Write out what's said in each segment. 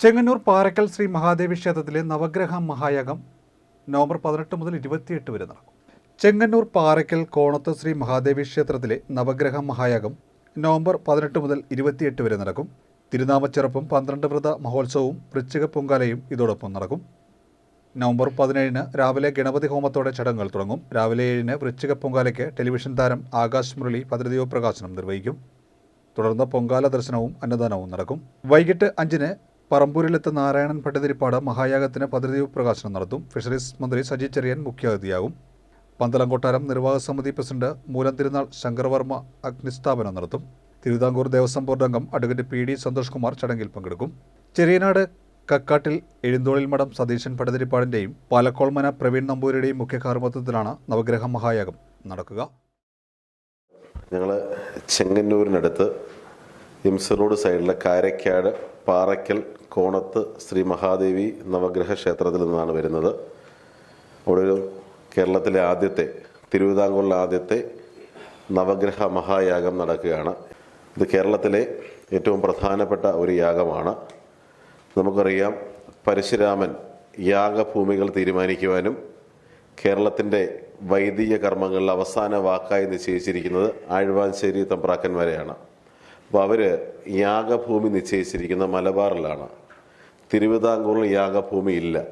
ചെങ്ങന്നൂർ പാറക്കൽ ശ്രീ മഹാദേവി ക്ഷേത്രത്തിലെ നവഗ്രഹ മഹായാഗം നവംബർ പതിനെട്ട് മുതൽ ഇരുപത്തിയെട്ട് വരെ നടക്കും. ചെങ്ങന്നൂർ പാറക്കൽ കോണത്ത് ശ്രീ മഹാദേവി ക്ഷേത്രത്തിലെ നവഗ്രഹ മഹായാഗം നവംബർ പതിനെട്ട് മുതൽ ഇരുപത്തിയെട്ട് വരെ നടക്കും. തിരുനാമച്ചിറപ്പും പന്ത്രണ്ട് വ്രത മഹോത്സവവും വൃശ്ചിക പൊങ്കാലയും ഇതോടൊപ്പം നടക്കും. നവംബർ പതിനേഴിന് രാവിലെ ഗണപതി ഹോമത്തോടെ ചടങ്ങുകൾ തുടങ്ങും. രാവിലെ ഏഴിന് വൃശ്ചിക പൊങ്കാലയ്ക്ക് ടെലിവിഷൻ താരം ആകാശ് മുരളി പദ്ധതിയോ പ്രകാശനം നിർവഹിക്കും. തുടർന്ന് പൊങ്കാല ദർശനവും അന്നദാനവും നടക്കും. വൈകിട്ട് അഞ്ചിന് പറമ്പൂരിലെത്ത നാരായണൻ ഭട്ടതിരിപ്പാട് മഹായാഗത്തിന് പദ്ധതി പ്രകാശനം നടത്തും. ഫിഷറീസ് മന്ത്രി സജി ചെറിയൻ മുഖ്യാതിഥിയാകും. പന്തളം കൊട്ടാരം നിർവാഹക സമിതി പ്രസിഡന്റ് മൂലം തിരുനാൾ ശങ്കർവർമ്മ അഗ്നിസ്ഥാപനം നടത്തും. തിരുവിതാംകൂർ ദേവസ്വം ബോർഡ് അംഗം advocate P D Santhosh Kumar ചടങ്ങിൽ പങ്കെടുക്കും. ചെറിയനാട് കക്കാട്ടിൽ എഴുന്തോളിൽ മഠം സതീശൻ ഭട്ടതിരിപ്പാടിന്റെയും പാലക്കോൾമന പ്രവീൺ നമ്പൂരിയുടെയും മുഖ്യ കാർമ്മത്വത്തിലാണ് നവഗ്രഹ മഹായാഗം നടക്കുക. ഞങ്ങൾ ചെങ്ങന്നൂരിനടുത്ത് എംസ് റോഡ് സൈഡിലെ കാരക്കാട് പാറയ്ക്കൽ കോണത്ത് ശ്രീ മഹാദേവി നവഗ്രഹ ക്ഷേത്രത്തിൽ നിന്നാണ് വരുന്നത്. അവിടെ ഒരു കേരളത്തിലെ ആദ്യത്തെ തിരുവിതാംകൂറിലെ ആദ്യത്തെ നവഗ്രഹ മഹായാഗം നടക്കുകയാണ്. ഇത് കേരളത്തിലെ ഏറ്റവും പ്രധാനപ്പെട്ട ഒരു യാഗമാണ്. നമുക്കറിയാം പരശുരാമൻ യാഗഭൂമികൾ തീരുമാനിക്കുവാനും കേരളത്തിന്റെ വൈദിക കർമ്മങ്ങളിൽ അവസാന വാക്കായി നിശ്ചയിച്ചിരിക്കുന്നത് ആഴ്വാഞ്ചേരി തമ്പ്രാക്കന്മാരെയാണ്. അപ്പോൾ അവർ യാഗഭൂമി നിശ്ചയിച്ചിരിക്കുന്ന മലബാറിലാണ്. തിരുവിതാംകൂറിൽ യാഗഭൂമി ഇല്ല.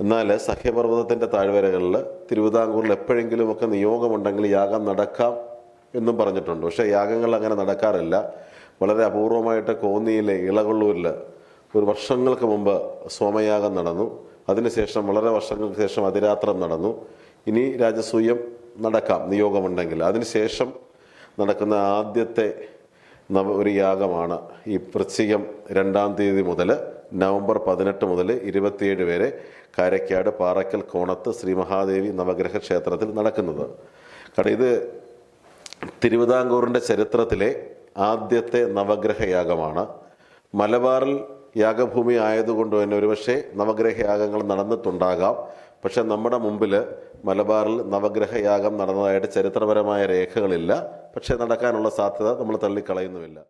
എന്നാൽ സഹ്യപർവതത്തിന്റെ താഴ്വരകളിൽ തിരുവിതാംകൂറിൽ എപ്പോഴെങ്കിലുമൊക്കെ നിയോഗമുണ്ടെങ്കിൽ യാഗം നടക്കാം എന്നും പറഞ്ഞിട്ടുണ്ട്. പക്ഷേ യാഗങ്ങൾ അങ്ങനെ നടക്കാറില്ല. വളരെ അപൂർവമായിട്ട് കോന്നിയിലെ ഇളകൊള്ളൂരിൽ ഒരു വർഷങ്ങൾക്ക് മുമ്പ് സോമയാഗം നടന്നു. അതിനുശേഷം വളരെ വർഷങ്ങൾക്ക് ശേഷം അതിരാത്രം നടന്നു. ഇനി രാജസൂയം നടക്കാം നിയോഗമുണ്ടെങ്കിൽ. അതിനുശേഷം നടക്കുന്ന ആദ്യത്തെ ഒരു യാഗമാണ്. ഈ വൃശ്ചികം രണ്ടാം തീയതി മുതൽ നവംബർ പതിനെട്ട് മുതൽ ഇരുപത്തിയേഴ് വരെ കാരക്കാട് പാറക്കൽ കോണത്ത് ശ്രീ മഹാദേവി നവഗ്രഹ ക്ഷേത്രത്തിൽ നടക്കുന്നത്. കാരണം ഇത് തിരുവിതാംകൂറിന്റെ ചരിത്രത്തിലെ ആദ്യത്തെ നവഗ്രഹ യാഗമാണ് മലബാറിൽ യാഗഭൂമി ആയതുകൊണ്ട് തന്നെ ഒരുപക്ഷെ നവഗ്രഹ യാഗങ്ങൾ നടന്നിട്ടുണ്ടാകാം. പക്ഷെ നമ്മുടെ മുമ്പിൽ മലബാറിൽ നവഗ്രഹ യാഗം നടന്നതായിട്ട് ചരിത്രപരമായ രേഖകളില്ല. പക്ഷേ നടക്കാനുള്ള സാധ്യത നമ്മൾ തള്ളിക്കളയുന്നുമില്ല.